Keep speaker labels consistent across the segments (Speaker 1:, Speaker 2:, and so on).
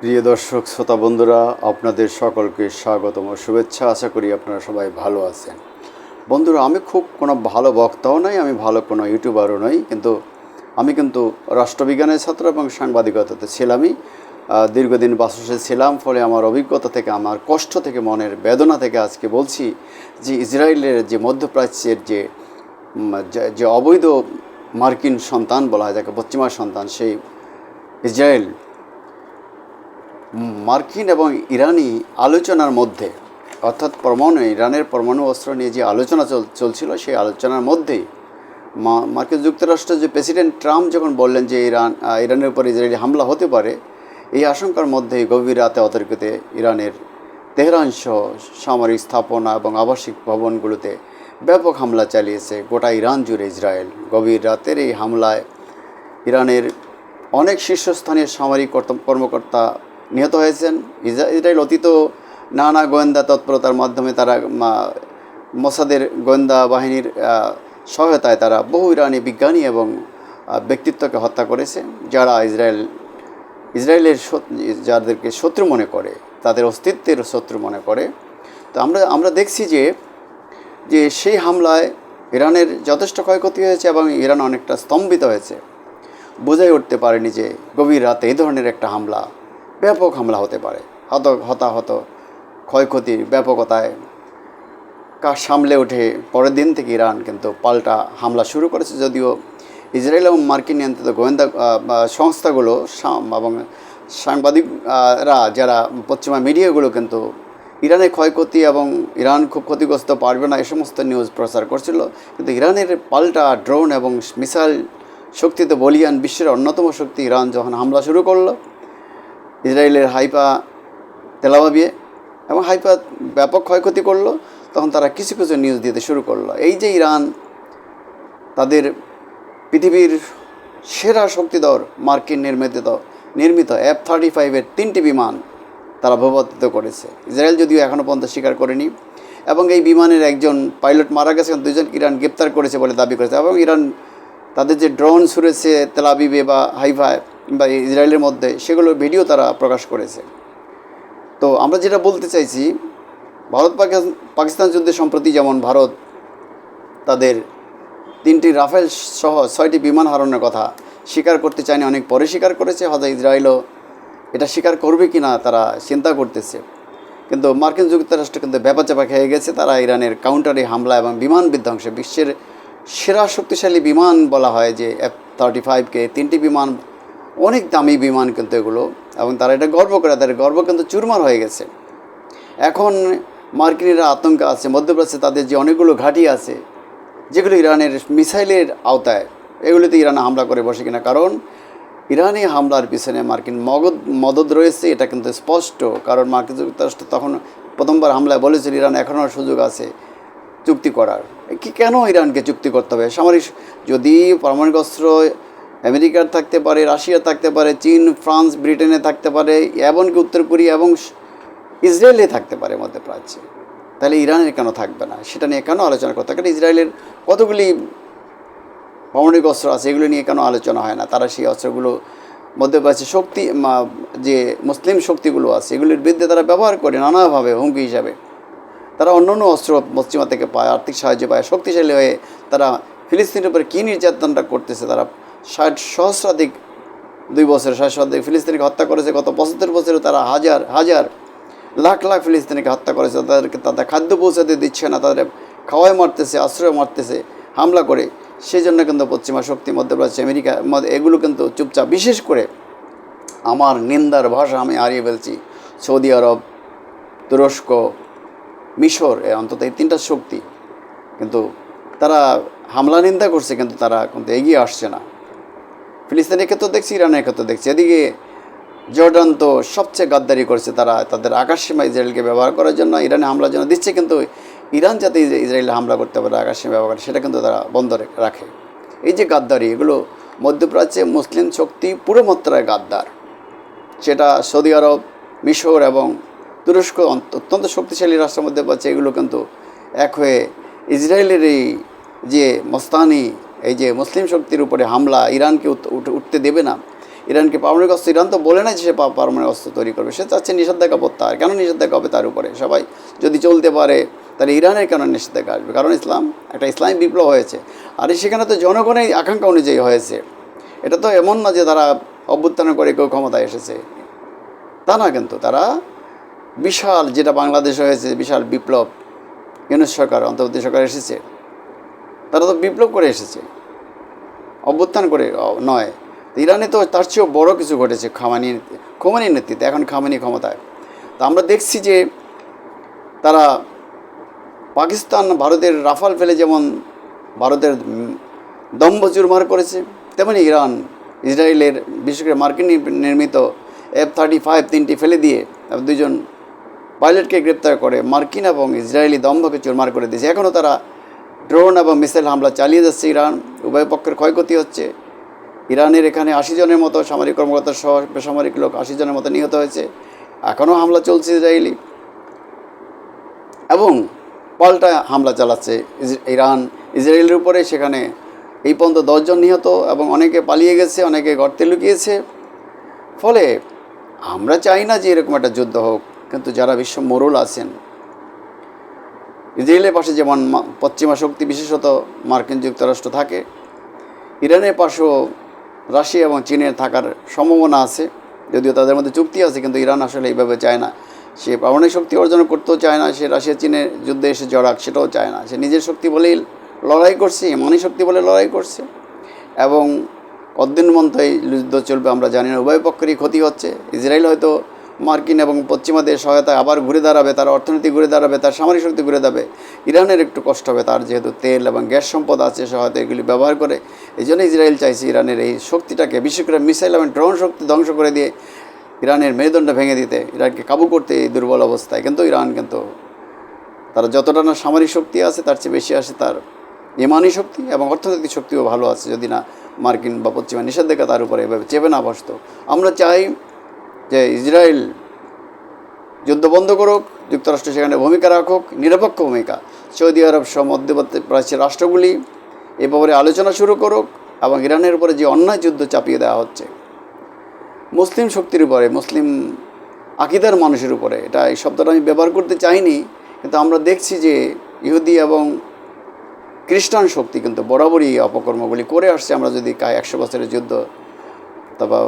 Speaker 1: প্রিয় দর্শক, শ্রোতা বন্ধুরা, আপনাদের সকলকে স্বাগতম। শুভেচ্ছা আশা করি আপনারা সবাই ভালো আছেন। বন্ধুরা, আমি খুব কোনো ভালো বক্তাও নই, আমি ভালো কোনো ইউটিউবারও নই, কিন্তু আমি কিন্তু রাষ্ট্রবিজ্ঞানের ছাত্র এবং সাংবাদিকতাতে ছিলামই। দীর্ঘদিন বাসসে ছিলাম, ফলে আমার অভিজ্ঞতা থেকে, আমার কষ্ট থেকে, মনের বেদনা থেকে আজকে বলছি যে, ইসরায়েলের যে মধ্যপ্রাচ্যের যে- যে অবৈধ মার্কিন সন্তান বলা হয়, যাকে পশ্চিমা সন্তান, সেই ইসরায়েল মার্কিন এবং ইরানি আলোচনার মধ্যে, অর্থাৎ পরমাণু, ইরানের পরমাণু অস্ত্র নিয়ে যে আলোচনা চল, চলছিল, সেই আলোচনার মধ্যেই মার্কিন যুক্তরাষ্ট্রের যে প্রেসিডেন্ট ট্রাম্প যখন বললেন যে ইরান ইরানের উপর ইসরায়েলি হামলা হতে পারে, এই আশঙ্কার মধ্যেই গভীর রাতে অতর্কিত ইরানের তেহরান সহ সামরিক স্থাপনা এবং আবাসিক ভবনগুলোতে ব্যাপক হামলা চালিয়েছে গোটা ইরান জুড়ে ইসরায়েল। গভীর রাতের এই হামলায় ইরানের অনেক শীর্ষস্থানীয় সামরিক কর্ত- কর্মকর্তা নিহত হয়েছেন। ইসরা- ইসরায়েল অতীত নানা গোয়েন্দা তৎপরতার মাধ্যমে তারা মোসাদের গোয়েন্দা বাহিনীর সহায়তায় তারা বহু ইরানি বিজ্ঞানী এবং ব্যক্তিত্বকে হত্যা করেছে, যারা ইসরায়েল, ইসরায়েলের যাদেরকে শত্রু মনে করে, তাদের অস্তিত্বের শত্রু মনে করে। তো আমরা আমরা দেখছি যে যে সেই হামলায় ইরানের যথেষ্ট ক্ষয়ক্ষতি হয়েছে এবং ইরান অনেকটা স্তম্ভিত হয়েছে। বোঝাই উঠতে পারেনি যে গভীর রাতে এই ধরনের একটা হামলা ব্যাপক হামলা হতে পারে। হত, হতাহত ক্ষয়ক্ষতির ব্যাপকতায় কাজ সামলে ওঠে। পরের দিন থেকে ইরান কিন্তু পাল্টা হামলা শুরু করেছে যদিও ইসরায়েল এবং মার্কিন নিয়ন্ত্রিত গোয়েন্দা সংস্থাগুলো এবং সাংবাদিকরা যারা পশ্চিমা মিডিয়াগুলো কিন্তু ইরানের ক্ষয়ক্ষতি এবং ইরান খুব ক্ষতিগ্রস্ত পারবে না এ সমস্ত নিউজ প্রচার করছিল। কিন্তু ইরানের পাল্টা ড্রোন এবং মিসাইল শক্তিতে বলিয়ান বিশ্বের অন্যতম শক্তি ইরান যখন হামলা শুরু করল ইসরায়েলের হাইপা তেলাবাবিয়ে এবং হাইপা ব্যাপক ক্ষয়ক্ষতি করল, তখন তারা কিছু কিছু নিউজ দিতে শুরু করল। এই যে ইরান তাদের পৃথিবীর সেরা শক্তিধর মার্কিন নির্মিত নির্মিত এফ থার্টি ফাইভের তিনটি বিমান তারা ভূপাতিত করেছে। ইসরায়েল যদিও এখনও পর্যন্ত স্বীকার করেনি এবং এই বিমানের একজন পাইলট মারা গেছে এবং দুজন ইরান গ্রেপ্তার করেছে বলে দাবি করেছে এবং ইরান তাদের যে ড্রোন ছুড়েছে তেলাবিবে বা হাইফায় বা ইসরায়েলের মধ্যে সেগুলোর ভিডিও তারা প্রকাশ করেছে। তো আমরা যেটা বলতে চাইছি, ভারত পাকিস্তান যুদ্ধে সম্প্রতি যেমন ভারত তাদের তিনটি রাফেল সহ ছয়টি বিমান হারানোর কথা স্বীকার করতে চায়নি, অনেক পরে স্বীকার করেছে, হয়তো ইসরায়েলও এটা স্বীকার করবে কি না তারা চিন্তা করতেছে। কিন্তু মার্কিন যুক্তরাষ্ট্র কিন্তু ব্যাপাচাপা খেয়ে গেছে, তারা ইরানের কাউন্টারে হামলা এবং বিমান বিধ্বংসে বিশ্বের সেরা শক্তিশালী বিমান বলা হয় যে এফ থার্টি ফাইভকে তিনটি বিমান, অনেক দামি বিমান কিন্তু এগুলো, এবং তারা এটা গর্ব করে, তাদের গর্ব কিন্তু চুরমার হয়ে গেছে। এখন মার্কিনিরা আতঙ্ক আছে, মধ্যপ্রাচ্যে তাদের যে অনেকগুলো ঘাঁটি আছে, যেগুলো ইরানের মিসাইলের আওতায়, এগুলিতে ইরান হামলা করে বসে কিনা। কারণ ইরানি হামলার পিছনে মার্কিন মগদ মদত রয়েছে, এটা কিন্তু স্পষ্ট। কারণ মার্কিন যুক্তরাষ্ট্র তখন প্রথমবার হামলায় বলেছিল, ইরান এখনও সুযোগ আছে চুক্তি করার। কি, কেন ইরানকে চুক্তি করতে হবে? সামরিক যদি পারমাণবিক অস্ত্র আমেরিকার থাকতে পারে, রাশিয়ার থাকতে পারে, চীন, ফ্রান্স, ব্রিটেনে থাকতে পারে, এমনকি উত্তর কোরিয়া এবং ইসরায়েলে থাকতে পারে মধ্যপ্রাচ্যে তাহলে ইরানের কেন থাকবে না? সেটা নিয়ে কেন আলোচনা করতে? কারণ ইসরায়েলের কতগুলি পারমাণবিক অস্ত্র আছে, এগুলো নিয়ে কেন আলোচনা হয় না? তারা সেই অস্ত্রগুলো মধ্যপ্রাচ্যে শক্তি যে মুসলিম শক্তিগুলো আছে, এগুলির বিরুদ্ধে তারা ব্যবহার করে নানাভাবে হুমকি হিসাবে। তারা অন্য অন্য অস্ত্র পশ্চিমা থেকে পায়, আর্থিক সাহায্য পায়, শক্তিশালী হয়ে তারা ফিলিস্তিনের উপরে কী নির্যাতনটা করতেছে, তারা ষাট সহস্রাধিক দুই বছর, ষাট শতাধিক ফিলিস্তিনিকে হত্যা করেছে, গত পঁচাত্তর বছরে তারা হাজার হাজার, লাখ লাখ ফিলিস্তিনিকে হত্যা করেছে, তাদেরকে তাদের খাদ্য পৌঁছাতে দিচ্ছে না, তাদের খাওয়ায় মারতেছে, আশ্রয় মারতেছে, হামলা করে। সেই জন্য কিন্তু পশ্চিমা শক্তি, মধ্যপ্রাচ্য, আমেরিকা এগুলো কিন্তু চুপচাপ, বিশেষ করে আমার নিন্দার ভাষা আমি হারিয়ে ফেলছি। সৌদি আরব, তুরস্ক মিশর অন্তত এই তিনটা শক্তি। কিন্তু তারা হামলা নিন্দা করছে, কিন্তু তারা কিন্তু এগিয়ে আসছে না। ফিলিস্তিনের ক্ষেত্রে দেখছি, ইরানের ক্ষেত্রে দেখছি। এদিকে জর্ডান তো সবচেয়ে গাদ্দারি করছে তারা তাদের আকাশসীমা ইসরায়েলকে ব্যবহার করার জন্য। ইরানে হামলার জন্য দিচ্ছে, কিন্তু ইরান যাতে ইসরা- ইসরায়েলে হামলা করতে পারে, আকাশসীমা ব্যবহার করে, সেটা কিন্তু তারা বন্ধ রাখে। এই যে গাদ্দারি, এগুলো মধ্যপ্রাচ্যে মুসলিম শক্তি পুরো মাত্রায় গাদ্দার। সেটা সৌদি আরব, মিশর এবং তুরস্ক অত্যন্ত শক্তিশালী রাষ্ট্রের মধ্যে পাচ্ছে এগুলো কিন্তু এক হয়ে ইসরায়েলের এই যে মস্তানি, এই যে মুসলিম শক্তির উপরে হামলা ইরানকে উঠতে দেবে না। ইরানকে পারমাণবিক অস্ত্র, ইরান তো বলে না যে সে পারমাণবিক অস্ত্র তৈরি করবে। সে চাচ্ছে নিষেধাজ্ঞা প্রত্যাহার। কেন নিষেধাজ্ঞা হবে তার উপরে? সবাই যদি চলতে পারে, তাহলে ইরানের কেন নিষেধাজ্ঞা আসবে? কারণ ইসলাম একটা ইসলামিক বিপ্লব হয়েছে। আর সেখানে তো জনগণের আকাঙ্ক্ষা অনুযায়ী হয়েছে। এটা তো এমন না যে তারা অভ্যুত্থান করে কেউ ক্ষমতায় এসেছে। তা না কিন্তু, তারা বিশাল যেটা বাংলাদেশে হয়েছে, বিশাল বিপ্লব ইউনুস সরকার, অন্তর্বর্তী সরকার এসেছে। তারা তো বিপ্লব করে এসেছে, অভ্যুত্থান করে নয়। ইরানে তো তার চেয়েও বড় কিছু ঘটেছে খামানি, খোমানির নেতৃত্বে, এখন খামানি ক্ষমতায়। তো আমরা দেখছি যে তারা পাকিস্তান ভারতের রাফাল ফেলে যেমন ভারতের দম্ভ চুরমার করেছে, তেমনি ইরান, ইসরায়েলের, বিশেষ করে মার্কিন নির্মিত এফ থার্টি ফাইভ তিনটি ফেলে দিয়ে দুজন পাইলটকে গ্রেপ্তার করে মার্কিন এবং ইসরায়েলি দম্ভকে চুরমার করে দিয়েছে। এখনও তারা ড্রোন এবং মিসাইল হামলা চালিয়ে যাচ্ছে ইরান। উভয় পক্ষের ক্ষয়ক্ষতি হচ্ছে। ইরানের এখানে আশি জনের মতো সামরিক কর্মকর্তা সহ বেসামরিক লোক আশি জনের মতো নিহত হয়েছে। এখনও হামলা চলছে ইসরায়েলি। এবং পাল্টা হামলা চালাচ্ছে ইরান। ইসরায়েলের উপরে সেখানে এই পর্যন্ত দশজন নিহত এবং অনেকে পালিয়ে গেছে, অনেকে গর্তে লুকিয়েছে। ফলে আমরা চাই না যে এরকম একটা যুদ্ধ হোক। কিন্তু যারা বিশ্ব মোরল আছেন, ইসরায়েলের পাশে যেমন পশ্চিমা শক্তি বিশেষত মার্কিন যুক্তরাষ্ট্র থাকে, ইরানের পাশেও রাশিয়া এবং চীনের থাকার সম্ভাবনা আছে, যদিও তাদের মধ্যে চুক্তি আছে, কিন্তু ইরান আসলে এইভাবে চায় না। সে পারমাণবিক শক্তি অর্জন করতেও চায় না, সে রাশিয়া চীনের যুদ্ধে এসে জড়াক, সেটাও চায় না। সে নিজের শক্তি বলেই লড়াই করছে, ইমানি শক্তি বলে লড়াই করছে এবং কতদিন মধ্যে এই যুদ্ধ চলবে আমরা জানি না, উভয় পক্ষেরই ক্ষতি হচ্ছে। ইসরায়েল হয়তো মার্কিন এবং পশ্চিমাদের সহায়তায় আবার ঘুরে দাঁড়াবে, তার অর্থনীতি ঘুরে দাঁড়াবে, তার সামরিক শক্তি ঘুরে দাঁড়াবে। ইরানের একটু কষ্ট হবে, তার যেহেতু তেল এবং গ্যাস সম্পদ আছে সে হয়তো এগুলি ব্যবহার করে। এই জন্য ইসরায়েল চাইছে ইরানের এই শক্তিটাকে, বিশেষ করে মিসাইল এবং ড্রোন শক্তি ধ্বংস করে দিয়ে ইরানের মেরুদণ্ড ভেঙে দিতে, ইরানকে কাবু করতে এই দুর্বল অবস্থায়। কিন্তু ইরান কিন্তু তার যতটা না সামরিক শক্তি আছে, তার চেয়ে বেশি আছে তার ইমানি শক্তি এবং অর্থনৈতিক শক্তিও ভালো আছে। যদি না মার্কিন বা পশ্চিমা নিষেধাজ্ঞা তার উপরে এভাবে চেপে না বসতো, আমরা চাই যে ইসরায়েল যুদ্ধ বন্ধ করুক, যুক্তরাষ্ট্র সেখানে ভূমিকা রাখুক, নিরপেক্ষ ভূমিকা। সৌদি আরব সহ মধ্যবর্তী প্রাচ্যের রাষ্ট্রগুলি এ ব্যাপারে আলোচনা শুরু করুক এবং ইরানের উপরে যে অন্যায় যুদ্ধ চাপিয়ে দেওয়া হচ্ছে, মুসলিম শক্তির উপরে, মুসলিম আকিদার মানুষের উপরে, এটা এই শব্দটা আমি ব্যবহার করতে চাইনি, কিন্তু আমরা দেখছি যে ইহুদি এবং খ্রিস্টান শক্তি কিন্তু বরাবরই অপকর্মগুলি করে আসছে। আমরা যদি কায় একশো বছরের যুদ্ধ তারপর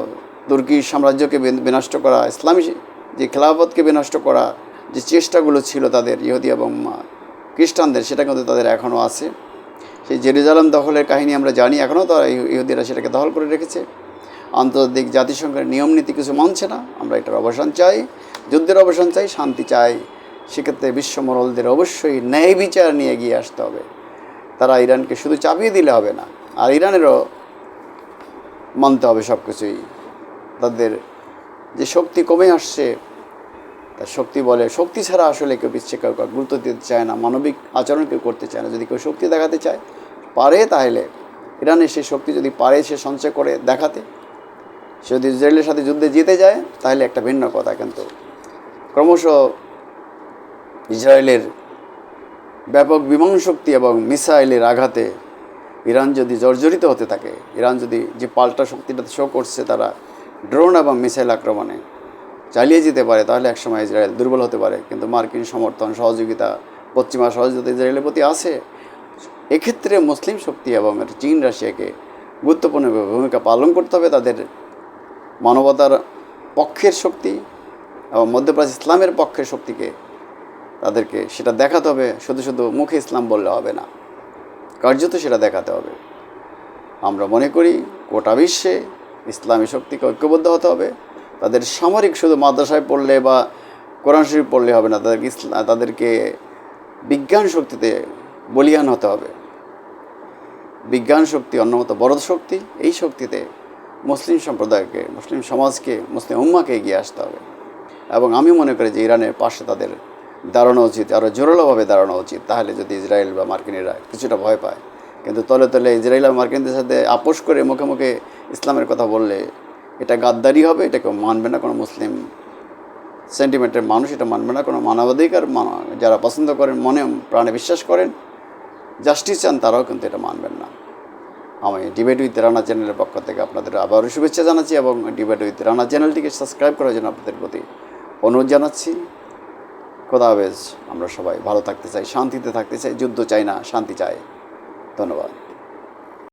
Speaker 1: তুর্কি সাম্রাজ্যকে বিনষ্ট করা, ইসলামী যে খেলাফতকে বিনষ্ট করা যে চেষ্টাগুলো ছিল তাদের, ইহুদি এবং খ্রিস্টানদের, সেটা কিন্তু তাদের এখনও আছে। সেই জেরুজালেম দখলের কাহিনী আমরা জানি এখনও তারা ইহু- ইহুদিরা সেটাকে দখল করে রেখেছে। আন্তর্জাতিক জাতিসংঘের নিয়ম নীতি কিছু মানছে না, আমরা এটার অবসান চাই, যুদ্ধের অবসান চাই, শান্তি চাই। সেক্ষেত্রে বিশ্বমরলদের অবশ্যই ন্যায় বিচার নিয়ে এগিয়ে আসতে হবে। তারা ইরানকে শুধু চাপিয়ে দিলে হবে না, আর ইরানেরও মানতে হবে সব কিছুই তাদের যে শক্তি কমে আসছে, তার শক্তি বলে, শক্তি ছাড়া আসলে কেউ পিছিয়ে কেউ গুরুত্ব দিতে চায় না, মানবিক আচরণ কেউ করতে চায় না। যদি কেউ শক্তি দেখাতে চায়, পারে তাহলে ইরানের সেই শক্তি যদি পারে, সে সঞ্চয় করে দেখাতে। সে যদি ইসরায়েলের সাথে যুদ্ধে জিতে যায়, তাহলে একটা ভিন্ন কথা কিন্তু। ক্রমশ ইসরায়েলের ব্যাপক বিমান শক্তি এবং মিসাইলের আঘাতে ইরান যদি জর্জরিত হতে থাকে, ইরান যদি যে পাল্টা শক্তিটা শো করছে তারা ড্রোন এবং মিসাইল আক্রমণে চালিয়ে যেতে পারে, তাহলে একসময় ইসরায়েল দুর্বল হতে পারে। কিন্তু মার্কিন সমর্থন, সহযোগিতা, পশ্চিমা সহযোগিতা ইসরায়েলের প্রতি আছে। এক্ষেত্রে মুসলিম শক্তি এবং চীন, রাশিয়াকে গুরুত্বপূর্ণ ভূমিকা পালন করতে হবে। তাদের মানবতার পক্ষের শক্তি এবং মধ্যপ্রাচ্য ইসলামের পক্ষের শক্তিকে তাদেরকে সেটা দেখাতে হবে। শুধু শুধু মুখে ইসলাম বললে হবে না, কার্যত সেটা দেখাতে হবে। আমরা মনে করি, গোটা বিশ্বে ইসলামী শক্তিকে ঐক্যবদ্ধ হতে হবে। তাদের সামরিক শুধু মাদ্রাসায় পড়লে বা কোরআন শরীফ পড়লে হবে না, তাদেরকে ইসলাম তাদেরকে বিজ্ঞান শক্তিতে বলিয়ান হতে হবে। বিজ্ঞান শক্তি অন্যমত বড় শক্তি, এই শক্তিতে মুসলিম সম্প্রদায়কে, মুসলিম সমাজকে, মুসলিম উম্মাকে এগিয়ে আসতে হবে। এবং আমি মনে করি যে ইরানের পাশে তাদের দাঁড়ানো উচিত আরও জোরালোভাবে দাঁড়ানো উচিত, তাহলে যদি ইসরায়েল বা মার্কিনিরা কিছুটা ভয় পায়। কিন্তু তলে তলে ইসরায়েল আর মার্কিনদের সাথে আপোষ করে মুখে মুখে ইসলামের কথা বললে, এটা গাদ্দারি হবে, এটা কেউ মানবে না কোনো মুসলিম সেন্টিমেন্টের মানুষ, এটা মানবে না কোনো মানবাধিকার মানা- যারা পছন্দ করেন, মনে, প্রাণে বিশ্বাস করেন জাস্টিস চান, তারাও কিন্তু এটা মানবেন না। আমি ডিবেট উইথ রানা চ্যানেলের পক্ষ থেকে আপনাদের আবারও শুভেচ্ছা জানাচ্ছি এবং ডিবেট উইথ রানা চ্যানেলটিকে সাবস্ক্রাইব করার জন্য আপনাদের প্রতি অনুরোধ জানাচ্ছি। খোদা হাফেজ, আমরা সবাই ভালো থাকতে চাই, শান্তিতে থাকতে চাই, যুদ্ধ চাই না, শান্তি চাই। ধন্যবাদ।